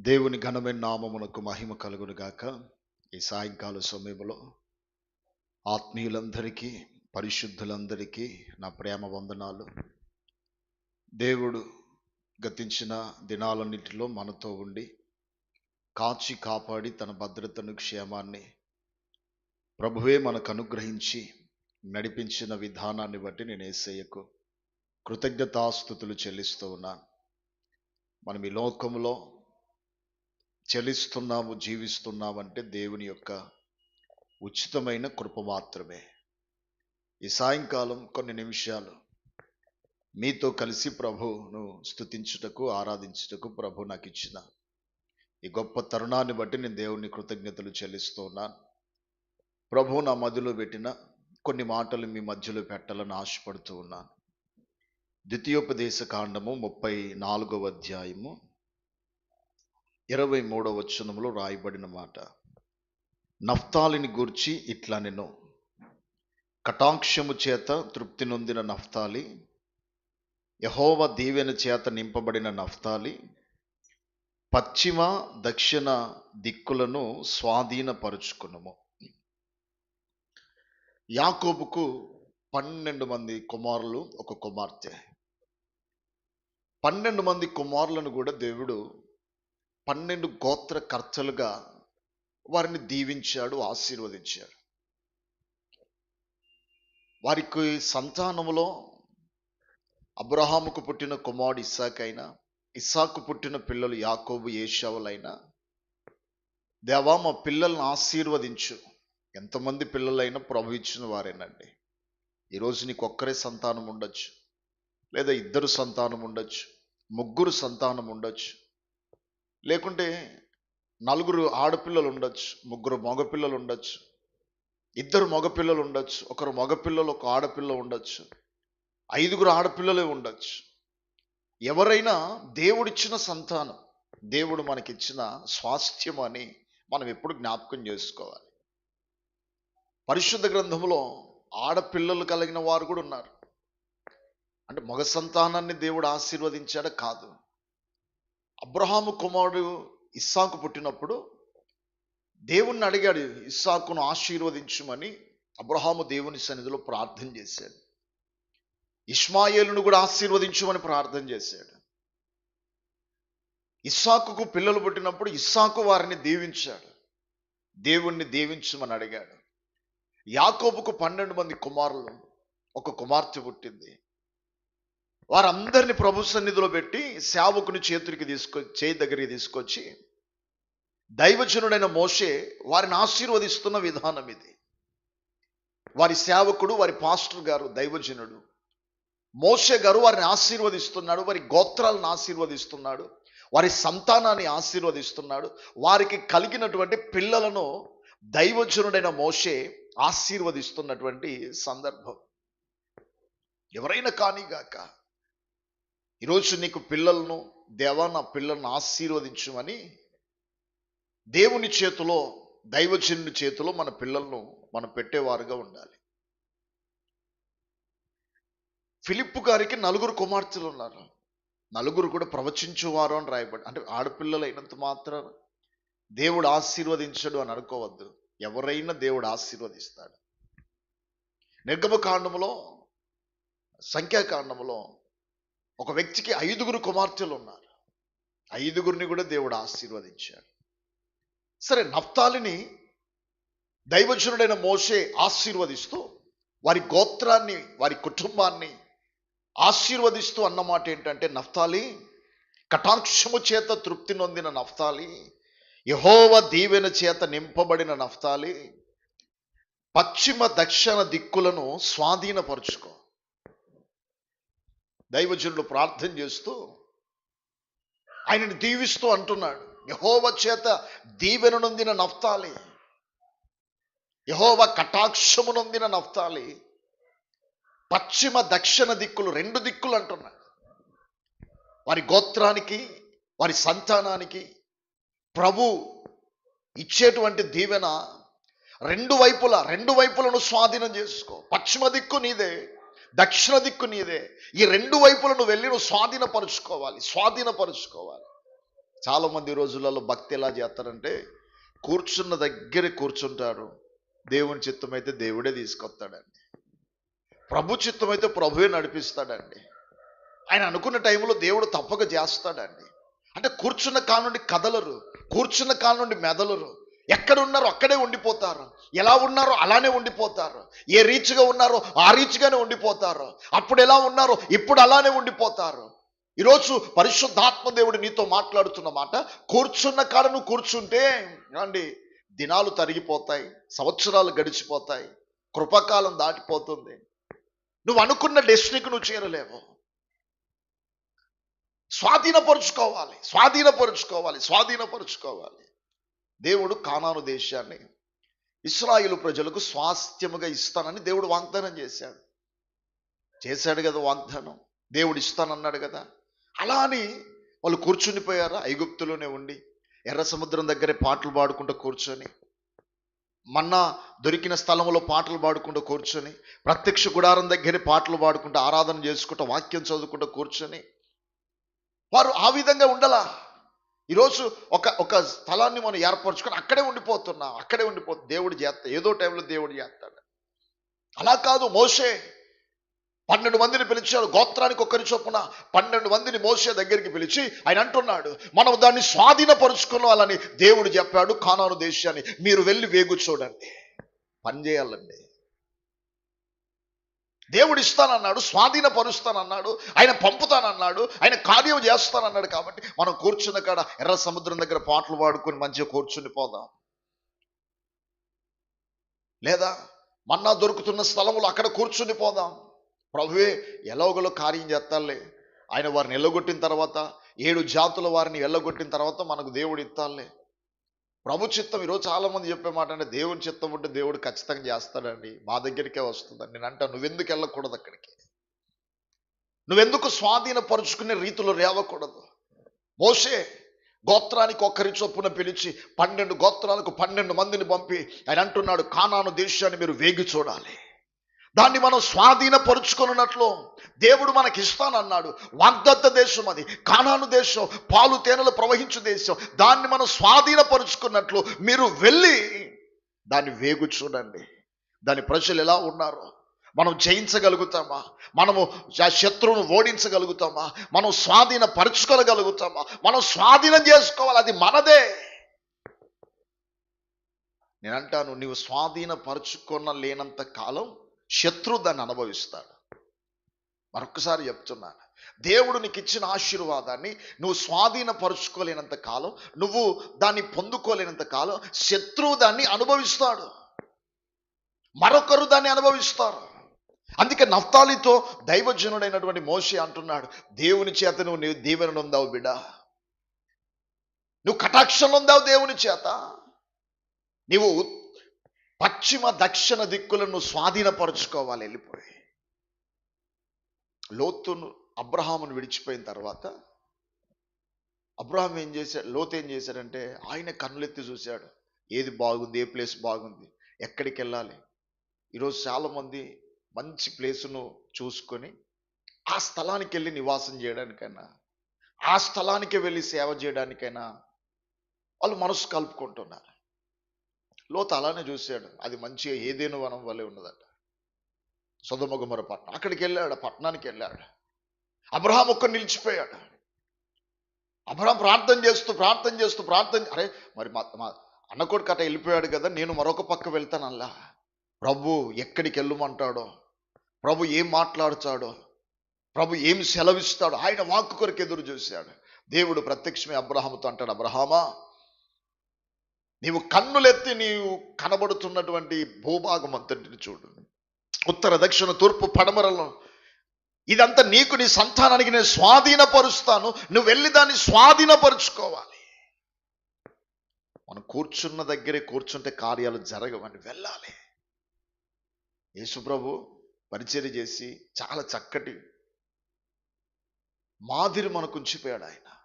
దేవుని ఘనమైన నామమునకు మహిమ కలుగునుగాక ఈ సాయంకాల సమయంలో ఆత్మీయులందరికీ పరిశుద్ధులందరికీ నా ప్రేమ వందనాలు. దేవుడు గతించిన దినాలన్నిటిలో మనతో ఉండి కాచి కాపాడి తన భద్రతను క్షేమాన్ని ప్రభువే మనకు అనుగ్రహించి నడిపించిన విధానాన్ని బట్టి నేను ఏసయ్యకు కృతజ్ఞతాస్థుతులు చెల్లిస్తూ ఉన్నాను. మనం ఈ లోకంలో చలిస్తున్నాము జీవిస్తున్నామంటే దేవుని యొక్క ఉచితమైన కృప మాత్రమే. ఈ సాయంకాలం కొన్ని నిమిషాలు మీతో కలిసి ప్రభువును స్తుతించుటకు ఆరాధించుటకు ప్రభు నాకు ఇచ్చిన ఈ గొప్ప తరుణాన్ని బట్టి నేను దేవుని కృతజ్ఞతలు చెల్లిస్తున్నాను. ప్రభు నా మధ్యలో పెట్టిన కొన్ని మాటలు మీ మధ్యలో పెట్టాలని ఆశపడుతూ ఉన్నాను. ద్వితీయోపదేశ కాండము ముప్పై నాలుగవ అధ్యాయము ఇరవై మూడవ వచనములో రాయబడిన మాట. నఫ్తాలిని గూర్చి ఇట్లా నేను కటాక్షము చేత తృప్తి నొందిన నఫ్తాలి యహోవ దీవెన చేత నింపబడిన నఫ్తాలి పశ్చిమ దక్షిణ దిక్కులను స్వాధీనపరుచుకున్నాము యాకోబుకు పన్నెండు మంది కుమారులు ఒక కుమార్తె. పన్నెండు మంది కుమారులను కూడా దేవుడు పన్నెండు గోత్ర కర్తలుగా వారిని దీవించాడు ఆశీర్వదించాడు. వారికి సంతానములో అబ్రహాముకు పుట్టిన కుమారుడు ఇస్సాకైనా ఇస్సాకు పుట్టిన పిల్లలు యాకోబు ఏషావులైనా దేవా మా పిల్లల్ని ఆశీర్వదించు. ఎంతమంది పిల్లలైనా ప్రభు ఇచ్చిన వారేనండి. ఈరోజు నీకు ఒక్కరే సంతానం ఉండొచ్చు. లేదా ఇద్దరు సంతానం ఉండొచ్చు. ముగ్గురు సంతానం ఉండొచ్చు. లేకుంటే నలుగురు ఆడపిల్లలు ఉండొచ్చు ముగ్గురు మగపిల్లలు ఉండొచ్చు ఇద్దరు మగపిల్లలు ఉండొచ్చు ఒకరు మగపిల్లలు ఒక ఆడపిల్ల ఉండొచ్చు ఐదుగురు ఆడపిల్లలే ఉండొచ్చు. ఎవరైనా దేవుడిచ్చిన సంతానం దేవుడు మనకిచ్చిన స్వాస్థ్యం అని మనం ఎప్పుడు జ్ఞాపకం చేసుకోవాలి. పరిశుద్ధ గ్రంథంలో ఆడపిల్లలు కలిగిన వారు కూడా ఉన్నారు. అంటే మగ సంతానాన్ని దేవుడు ఆశీర్వదించాడు? కాదు. అబ్రహాము కుమారుడు ఇస్సాకు పుట్టినప్పుడు దేవుణ్ణి అడిగాడు ఇస్సాకును ఆశీర్వదించుమని. అబ్రహాము దేవుని సన్నిధిలో ప్రార్థన చేశాడు. ఇస్మాయేలును కూడా ఆశీర్వదించుమని ప్రార్థన చేశాడు. ఇస్సాకుకు పిల్లలు పుట్టినప్పుడు ఇస్సాకు వారిని దీవించాడు. దేవుణ్ణి దీవించమని అడిగాడు. యాకోబుకు పన్నెండు మంది కుమారులు ఒక కుమార్తె పుట్టింది. వారందరిని ప్రభు సన్నిధిలో పెట్టి సేవకుని చేతుడికి తీసుకొ చేయి దగ్గరికి తీసుకొచ్చి దైవజనుడైన మోషే వారిని ఆశీర్వదిస్తున్న విధానం ఇది. వారి సేవకుడు వారి పాస్టర్ గారు దైవజనుడు. మోషే గారు వారిని ఆశీర్వదిస్తున్నాడు వారి గోత్రాలను ఆశీర్వదిస్తున్నాడు వారి సంతానాన్ని ఆశీర్వదిస్తున్నాడు. వారికి కలిగినటువంటి పిల్లలను దైవజనుడైన మోషే ఆశీర్వదిస్తున్నటువంటి సందర్భం. ఎవరైనా కానీగాక ఈరోజు నీకు పిల్లలను దేవా నా పిల్లలను ఆశీర్వదించుమని దేవుని చేతిలో దైవజనుని చేతిలో మన పిల్లలను మనం పెట్టేవారుగా ఉండాలి. ఫిలిప్పు గారికి నలుగురు కుమార్తెలు ఉన్నారు. నలుగురు కూడా ప్రవచించేవారు అని రాయబడి అంటే ఆడపిల్లలు అయినంత మాత్రం దేవుడు ఆశీర్వదించడు అని అనుకోవద్దు. ఎవరైనా దేవుడు ఆశీర్వదిస్తాడు. నిర్గమకాండములో సంఖ్యాకాండములో ఒక వ్యక్తికి ఐదుగురు కుమార్తెలు ఉన్నారు ఐదుగురిని కూడా దేవుడు ఆశీర్వదించాడు. సరే నఫ్తాలిని దైవజనుడైన మోషే ఆశీర్వదిస్తూ వారి గోత్రాన్ని వారి కుటుంబాన్ని ఆశీర్వదిస్తూ అన్నమాట ఏంటంటే నఫ్తాలి కటాక్షము చేత తృప్తి నొందిన నఫ్తాలి యహోవ దీవెన చేత నింపబడిన నఫ్తాలి పశ్చిమ దక్షిణ దిక్కులను స్వాధీనపరుచుకో. దైవజనుడు ప్రార్థన చేస్తూ ఆయనని దీవిస్తూ అంటున్నాడు. యహోవ చేత దీవెన నొందిన నఫ్తాలి. యహోవ కటాక్షము నొందిన నఫ్తాలి. పశ్చిమ దక్షిణ దిక్కులు రెండు దిక్కులు అంటున్నాడు. వారి గోత్రానికి వారి సంతానానికి ప్రభు ఇచ్చేటువంటి దీవెన రెండు వైపుల రెండు వైపులను స్వాధీనం చేసుకో. పశ్చిమ దిక్కు నీదే. దక్షిణ దిక్కు నీదే. ఈ రెండు వైపులను వెళ్ళి నువ్వు స్వాధీనపరుచుకోవాలి స్వాధీనపరుచుకోవాలి. చాలామంది రోజులలో భక్తి ఎలా చేస్తారంటే కూర్చున్న దగ్గర కూర్చుంటారు. దేవుని చిత్తం అయితే దేవుడే తీసుకొస్తాడండి. ప్రభు చిత్తం అయితే ప్రభువే నడిపిస్తాడండి. ఆయన అనుకున్న టైంలో దేవుడు తప్పక చేస్తాడండి. అంటే కూర్చున్న కానుండి కదలరు కూర్చున్న కానుండి మెదలరు. ఎక్కడ ఉన్నారో అక్కడే ఉండిపోతారు. ఎలా ఉన్నారో అలానే ఉండిపోతారు. ఏ రీచ్గా ఉన్నారో ఆ రీచ్గానే ఉండిపోతారు. అప్పుడు ఎలా ఉన్నారో ఇప్పుడు అలానే ఉండిపోతారు. ఈరోజు పరిశుద్ధాత్మ దేవుడు నీతో మాట్లాడుతున్న మాట కూర్చున్న కాడ నువ్వు కూర్చుంటే అండి దినాలు తరిగిపోతాయి సంవత్సరాలు గడిచిపోతాయి కృపకాలం దాటిపోతుంది. నువ్వు అనుకున్న డెస్టినీకి నువ్వు చేరలేవు. స్వాధీనపరుచుకోవాలి స్వాధీనపరుచుకోవాలి స్వాధీనపరుచుకోవాలి. దేవుడు కానాను దేశాన్ని ఇస్రాయిలు ప్రజలకు స్వాస్థ్యముగా ఇస్తానని దేవుడు వాగ్దానం చేశాడు. చేశాడు కదా వాగ్దానం. దేవుడు ఇస్తానన్నాడు కదా. అలా అని వాళ్ళు కూర్చునిపోయారా ఐగుప్తులోనే ఉండి ఎర్ర సముద్రం దగ్గరే పాటలు పాడుకుంటూ కూర్చొని మన్నా దొరికిన స్థలంలో పాటలు పాడుకుంటూ కూర్చొని ప్రత్యక్ష గుడారం దగ్గరే పాటలు పాడుకుంటూ ఆరాధన చేసుకుంటూ వాక్యం చదువుకుంటూ కూర్చొని వారు ఆ విధంగా ఉండలా? ఈరోజు ఒక ఒక స్థలాన్ని మనం ఏర్పరచుకొని అక్కడే ఉండిపోతున్నాం. అక్కడే ఉండిపోతు దేవుడు చేస్తాడు ఏదో టైంలో దేవుడు చేస్తాడు. అలా కాదు మోసే పన్నెండు మందిని పిలిచాడు. గోత్రానికి ఒక్కరి చొప్పున పన్నెండు మందిని మోసే దగ్గరికి పిలిచి ఆయన అంటున్నాడు మనం దాన్ని స్వాధీనపరుచుకోవాలని దేవుడు చెప్పాడు కానాను దేశాన్ని. మీరు వెళ్ళి వేగు చూడండి. పని చేయాలండి. దేవుడు ఇస్తానన్నాడు స్వాధీనపరుస్తానన్నాడు ఆయన పంపుతానన్నాడు ఆయన కార్యం చేస్తానన్నాడు కాబట్టి మనం కూర్చున్న కాడ ఎర్ర సముద్రం దగ్గర పాటలు పాడుకొని మంచిగా కూర్చుని పోదాం. లేదా మన్నా దొరుకుతున్న స్థలంలో అక్కడ కూర్చుని పోదాం. ప్రభువే ఎలాగలో కార్యం చేస్తాలే ఆయన వారిని ఎల్లగొట్టిన తర్వాత ఏడు జాతుల వారిని ఎల్లగొట్టిన తర్వాత మనకు దేవుడు ఇస్తాలే ప్రభు చిత్తం ఈరోజు చాలా మంది చెప్పే మాట అంటే దేవుని చిత్తం ఉంటే దేవుడు ఖచ్చితంగా చేస్తాడండి. మా దగ్గరికే వస్తుందండి నేను అంటా నువ్వెందుకు వెళ్ళకూడదు అక్కడికి? నువ్వెందుకు స్వాధీనపరుచుకునే రీతిలో రేవకూడదు మోసే గోత్రానికి ఒక్కరి చొప్పున పిలిచి పన్నెండు గోత్రాలకు పన్నెండు మందిని పంపి. ఆయన అంటున్నాడు కానాను దేశాన్ని మీరు వేగి చూడాలి. దాన్ని మనం స్వాధీనపరుచుకున్నట్లు దేవుడు మనకి ఇస్తానన్నాడు వాగ్దత్త దేశం అది కానాను దేశం పాలు తేనెలు ప్రవహించు దేశం. దాన్ని మనం స్వాధీనపరుచుకున్నట్లు మీరు వెళ్ళి దాన్ని వేగు చూడండి. దాని ప్రజలు ఎలా ఉన్నారు? మనం జయించగలుగుతామా? మనము శత్రువును ఓడించగలుగుతామా? మనం స్వాధీన పరుచుకోగలుగుతామా మనం స్వాధీనం చేసుకోవాలి అది మనదే. నేను అంటాను నీవు స్వాధీన లేనంత కాలం శత్రు దాన్ని అనుభవిస్తాడు. మరొకసారి చెప్తున్నాను దేవుడు నీకు ఇచ్చిన ఆశీర్వాదాన్ని నువ్వు స్వాధీనపరుచుకోలేనంత కాలం నువ్వు దాన్ని పొందుకోలేనంత కాలం శత్రువు దాన్ని అనుభవిస్తాడు. మరొకరు దాన్ని అనుభవిస్తారు. అందుకే నఫ్తాలితో దైవజనుడైనటువంటి మోషి అంటున్నాడు దేవుని చేత నువ్వు నీ దీవెన నొందావు బిడ్డ నువ్వు కటాక్షం నొందావు దేవుని చేత. నీవు పశ్చిమ దక్షిణ దిక్కులను స్వాధీనపరుచుకోవాలి వెళ్ళిపోయి. లోతును అబ్రహామును విడిచిపోయిన తర్వాత అబ్రహాం ఏం చేశాడు లోతు ఏం చేశాడంటే ఆయన కన్నులెత్తి చూశాడు. ఏది బాగుంది ఏ ప్లేస్ బాగుంది ఎక్కడికి వెళ్ళాలి? ఈరోజు చాలామంది మంచి ప్లేసును చూసుకొని ఆ స్థలానికి వెళ్ళి నివాసం చేయడానికైనా ఆ స్థలానికి వెళ్ళి సేవ చేయడానికైనా వాళ్ళు మనసు కలుపుకుంటున్నారు. లోత అలానే చూశాడు. అది మంచిగా ఏదేను వనం వల్లే ఉన్నదట. సుధమగుమర పట్టణం అక్కడికి వెళ్ళాడు పట్టణానికి వెళ్ళాడు. అబ్రహాం ఒక్క నిలిచిపోయాడు. అబ్రహాం ప్రార్థన చేస్తూ ప్రార్థన చేస్తూ ప్రార్థన అరే మరి మా మా అన్న కొడుకు అట్ట వెళ్ళిపోయాడు కదా నేను మరొక పక్క వెళ్తానల్లా. ప్రభు ఎక్కడికి వెళ్ళమంటాడో? ప్రభు ఏం మాట్లాడుతాడో? ప్రభు ఏం సెలవిస్తాడో? ఆయన వాక్కు కొరకు ఎదురు చూశాడు. దేవుడు ప్రత్యక్షమే అబ్రహాముతో అంటాడు అబ్రహామా నీవు కన్నులెత్తి నీవు కనబడుతున్నటువంటి భూభాగం అంతటిని చూడు. ఉత్తర దక్షిణ తూర్పు పడమరలో ఇదంతా నీకు నీ సంతానానికి నేను స్వాధీనపరుస్తాను. నువ్వు వెళ్ళి దాన్ని స్వాధీనపరుచుకోవాలి. మనం కూర్చున్న దగ్గరే కూర్చుంటే కార్యాలు జరగవని వెళ్ళాలి. యేసుప్రభు పరిచయం చేసి చాలా చక్కటి మాదిరి మనకు ఉంచిపోయాడు ఆయన.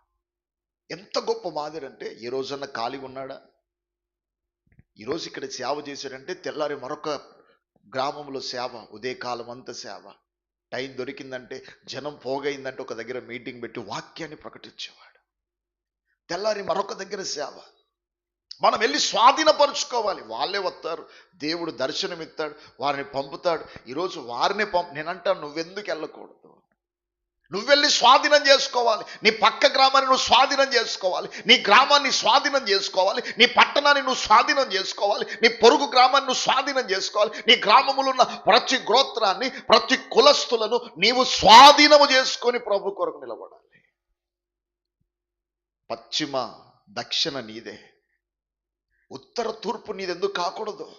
ఎంత గొప్ప మాదిరి అంటే ఏ రోజన్నా ఖాళీగా ఉన్నాడా? ఈరోజు ఇక్కడ సేవ చేశాడంటే తెల్లారి మరొక గ్రామంలో సేవ ఉదయకాలం అంతా సేవ. టైం దొరికిందంటే జనం పోగైందంటే ఒక దగ్గర మీటింగ్ పెట్టి వాక్యాన్ని ప్రకటించేవాడు. తెల్లారి మరొక దగ్గర సేవ. మనం వెళ్ళి స్వాధీనపరుచుకోవాలి. వాళ్ళే వస్తారు. దేవుడు దర్శనం ఇస్తాడు వారిని పంపుతాడు. ఈరోజు వారిని పంపు నేనంటా నువ్వెందుకు వెళ్ళకూడదు? నువ్వు వెళ్ళి స్వాధీనం చేసుకోవాలి. నీ పక్క గ్రామాన్ని నువ్వు స్వాధీనం చేసుకోవాలి. నీ గ్రామాన్ని స్వాధీనం చేసుకోవాలి. నీ పట్టణాన్ని నువ్వు స్వాధీనం చేసుకోవాలి. నీ పొరుగు గ్రామాన్ని నువ్వు స్వాధీనం చేసుకోవాలి. నీ గ్రామములున్న ప్రతి గోత్రాన్ని ప్రతి కులస్తులను నీవు స్వాధీనము చేసుకొని ప్రభు కొరకు నిలబడాలి. పశ్చిమ దక్షిణ నీదే. ఉత్తర తూర్పు నీదెందుకు కాకూడదు?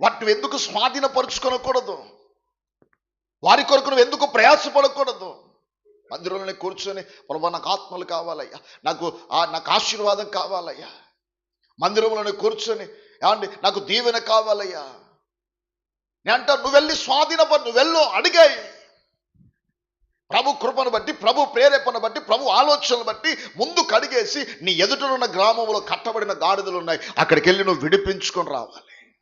వాటిని ఎందుకు స్వాధీనపరుచుకొనకూడదు? వారి కొరకు నువ్వు ఎందుకు ప్రయాసపడకూడదు? మందిరంలోనే కూర్చొని ప్రభా నాకు ఆత్మలు కావాలయ్యా. నాకు నాకు ఆశీర్వాదం కావాలయ్యా. మందిరంలోనే కూర్చొని ఏమండి నాకు దీవెన కావాలయ్యా. నేను అంటా నువ్వు వెళ్ళి స్వాధీనపడు నువ్వు వెళ్ళు అడిగాయి. ప్రభు కృపను బట్టి ప్రభు ప్రేరేపణ బట్టి ప్రభు ఆలోచనలు బట్టి ముందు కడిగేసి నీ ఎదుటనున్న గ్రామంలో కట్టబడిన గాడిదలు ఉన్నాయి. అక్కడికి వెళ్ళి నువ్వు విడిపించుకొని రావాలి.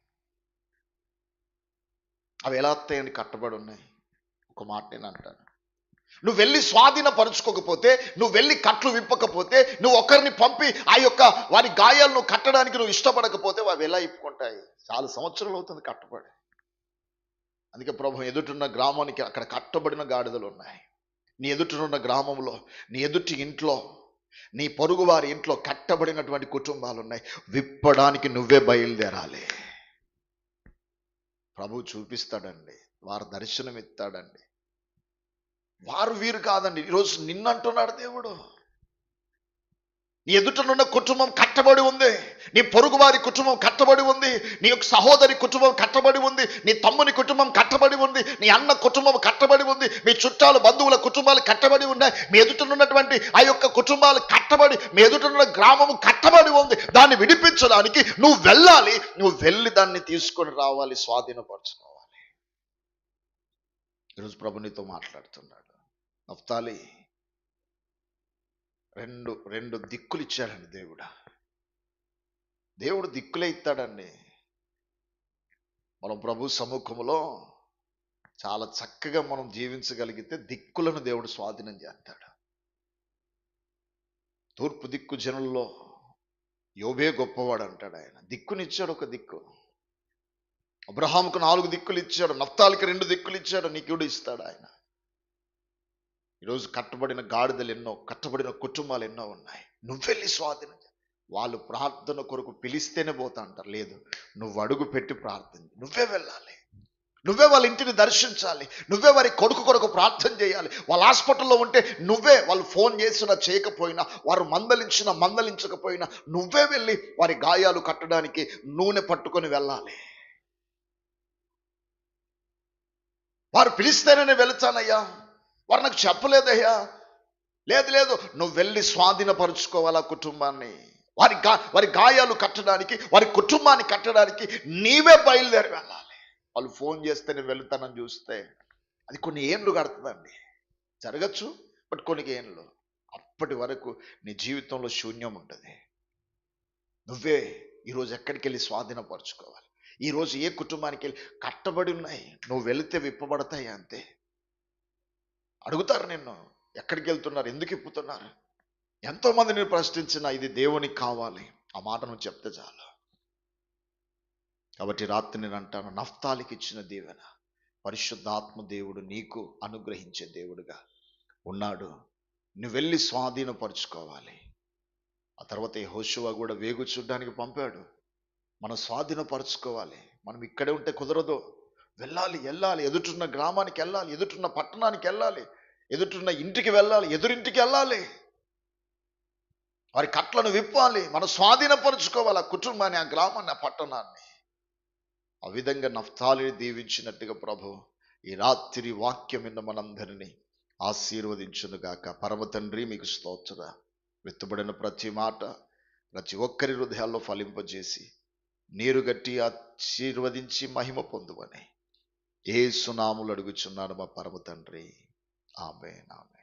అవి ఎలా వస్తాయని కట్టబడి ఉన్నాయి? ఒక మాట నేను అంటాను నువ్వు వెళ్ళి స్వాధీనపరచుకోకపోతే నువ్వు వెళ్ళి కట్లు విప్పకపోతే నువ్వు ఒకరిని పంపి ఆ యొక్క వారి గాయాలను కట్టడానికి నువ్వు ఇష్టపడకపోతే అవి ఎలా ఇప్పుకుంటాయి? చాలా సంవత్సరాలు అవుతుంది కట్టబడి. అందుకే ప్రభు ఎదుటిన్న గ్రామానికి అక్కడ కట్టబడిన గాడిదలు ఉన్నాయి నీ ఎదుటనున్న గ్రామంలో నీ ఎదుటి ఇంట్లో నీ పొరుగు వారి ఇంట్లో కట్టబడినటువంటి కుటుంబాలు ఉన్నాయి విప్పడానికి నువ్వే బయలుదేరాలి. ప్రభు చూపిస్తాడండి. వారు దర్శనం ఇస్తాడండి వారు వీరు కాదండి. ఈరోజు నిన్నంటున్నాడు దేవుడు. నీ ఎదుటనున్న కుటుంబం కట్టబడి ఉంది. నీ పొరుగు వారి కుటుంబం కట్టబడి ఉంది. నీ యొక్క సహోదరి కుటుంబం కట్టబడి ఉంది. నీ తమ్ముని కుటుంబం కట్టబడి ఉంది. నీ అన్న కుటుంబం కట్టబడి ఉంది. మీ చుట్టాలు బంధువుల కుటుంబాలు కట్టబడి ఉన్నాయి. మీ ఎదుటనున్నటువంటి ఆ యొక్క కుటుంబాలు కట్టబడి మీ ఎదుటనున్న గ్రామము కట్టబడి ఉంది. దాన్ని విడిపించడానికి నువ్వు వెళ్ళాలి. నువ్వు వెళ్ళి దాన్ని తీసుకొని రావాలి స్వాధీనపరచుకోవాలి. ఈరోజు ప్రభు నీతో మాట్లాడుతున్నాడు. నఫ్తాలి. రెండు రెండు దిక్కులు ఇచ్చాడండి దేవుడు. దేవుడు దిక్కులే ఇస్తాడండి మనం ప్రభు సముఖంలో చాలా చక్కగా మనం జీవించగలిగితే దిక్కులను దేవుడు స్వాధీనం చేస్తాడు. తూర్పు దిక్కు జనుల్లో యోబే గొప్పవాడు అంటాడు ఆయన. దిక్కునిచ్చాడు ఒక దిక్కు. అబ్రహాంకు నాలుగు దిక్కులు ఇచ్చాడు నఫ్తాలికి రెండు దిక్కులు ఇచ్చాడు నీకుడు ఇస్తాడు ఆయన. ఈరోజు కట్టబడిన గాడిదలు ఎన్నో కట్టబడిన కుటుంబాలు ఎన్నో ఉన్నాయి. నువ్వెళ్ళి స్వాధీనం వాళ్ళు ప్రార్థన కొరకు పిలిస్తేనే పోతా అంటారు. లేదు నువ్వు అడుగు పెట్టి ప్రార్థన నువ్వే వెళ్ళాలి. నువ్వే వాళ్ళ ఇంటిని దర్శించాలి. నువ్వే వారి కొడుకు కొరకు ప్రార్థన చేయాలి. వాళ్ళ హాస్పిటల్లో ఉంటే నువ్వే వాళ్ళు ఫోన్ చేసినా చేయకపోయినా వారు మందలించినా మందలించకపోయినా నువ్వే వెళ్ళి వారి గాయాలు కట్టడానికి నూనె పట్టుకొని వెళ్ళాలి. వారు పిలిస్తేనే వెళుతానయ్యా. వారు నాకు చెప్పలేదయ్యా. లేదు లేదు నువ్వు వెళ్ళి స్వాధీనపరుచుకోవాలి ఆ కుటుంబాన్ని. వారి గా వారి గాయాలు కట్టడానికి వారి కుటుంబాన్ని కట్టడానికి నీవే బయలుదేరి వెళ్ళాలి. వాళ్ళు ఫోన్ చేస్తే నేను వెళ్తానని చూస్తే అది కొన్ని ఏండ్లు కడుతుందండి. జరగచ్చు బట్ కొన్ని ఏండ్లు. అప్పటి వరకు నీ జీవితంలో శూన్యం ఉంటుంది. నువ్వే ఈరోజు ఎక్కడికి వెళ్ళి స్వాధీనపరచుకోవాలి? ఈరోజు ఏ కుటుంబానికి వెళ్ళి కట్టబడి ఉన్నాయి? నువ్వు వెళితే విప్పబడతాయి అంతే? అడుగుతారు నిన్ను. ఎక్కడికి వెళ్తున్నారు? ఎందుకు ఇప్పుతున్నారు ఎంతోమంది నేను ప్రశ్నించిన ఇది దేవునికి కావాలి. ఆ మాట నువ్వు చెప్తే చాలు. కాబట్టి రాత్రి నేను అంటాను నఫ్తాలికి ఇచ్చిన దీవెన పరిశుద్ధాత్మ దేవుడు నీకు అనుగ్రహించే దేవుడుగా ఉన్నాడు. నువ్వు వెళ్ళి స్వాధీనపరుచుకోవాలి. ఆ తర్వాత హోషువా కూడా వేగు చూడ్డానికి పంపాడు. మనం స్వాధీనపరచుకోవాలి. మనం ఇక్కడే ఉంటే కుదరదు. వెళ్ళాలి వెళ్ళాలి. ఎదుటున్న గ్రామానికి వెళ్ళాలి ఎదుటున్న పట్టణానికి వెళ్ళాలి ఎదుటున్న ఇంటికి వెళ్ళాలి ఎదురింటికి వెళ్ళాలి. వారి కట్లను విప్పాలి మనం స్వాధీనపరుచుకోవాలి ఆ కుటుంబాన్ని ఆ గ్రామాన్ని ఆ పట్టణాన్ని. ఆ విధంగా నఫ్తాలిని దీవించినట్టుగా ప్రభు ఈ రాత్రి వాక్యం విన్న మనందరినీ ఆశీర్వదించునుగాక పరమ తండ్రి మీకు స్తోత్ర. వెత్తుబడిన ప్రతి మాట ప్రతి ఒక్కరి హృదయాల్లో ఫలింపజేసి నీరు గట్టి ఆశీర్వదించి మహిమ పొందువని ఏ సునాములు అడుగుచున్నాడు మా పరమ తండ్రి. ఆమె నామే